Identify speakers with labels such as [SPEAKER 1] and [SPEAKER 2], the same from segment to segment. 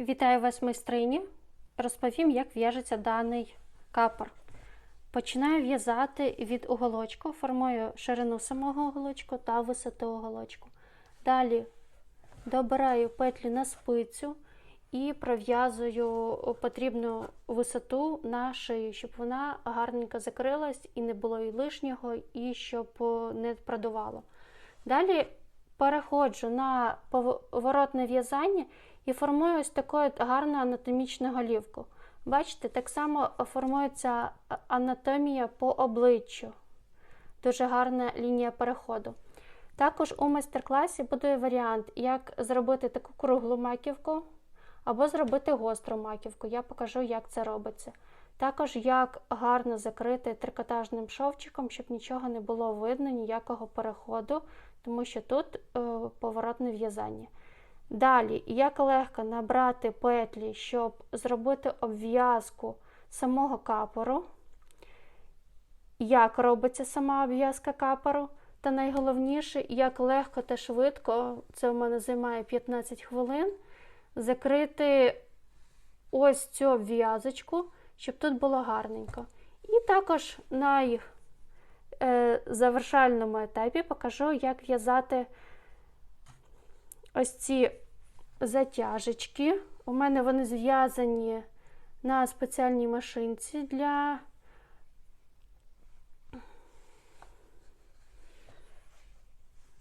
[SPEAKER 1] Вітаю вас, майстрині! Розповім, як в'яжеться даний капор. Починаю в'язати від уголочку, формую ширину самого уголочку та висоту уголочку. Далі добираю петлі на спицю і пров'язую потрібну висоту на шию, щоб вона гарненько закрилась і не було і лишнього, і щоб не продувало. Далі переходжу на поворотне в'язання і формую ось таку гарну анатомічну голівку. Бачите, так само формується анатомія по обличчю. Дуже гарна лінія переходу. Також у майстер-класі буде варіант, як зробити таку круглу маківку або зробити гостру маківку. Я покажу, як це робиться. Також як гарно закрити трикотажним шовчиком, щоб нічого не було видно, ніякого переходу, тому що тут е, поворотне в'язання. Далі, як легко набрати петлі, щоб зробити обв'язку самого капору, як робиться сама обв'язка капору, та найголовніше, як легко та швидко, це у мене займає 15 хвилин, закрити ось цю обв'язочку, щоб тут було гарненько. І також на е, завершальному етапі покажу, як в'язати ось ці затяжечки. У мене вони зв'язані на спеціальній машинці для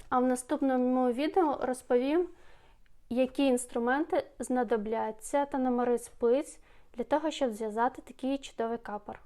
[SPEAKER 1] А в наступному відео розповім, які інструменти знадобляться та номери спиць для того, щоб зв'язати такий чудовий капор.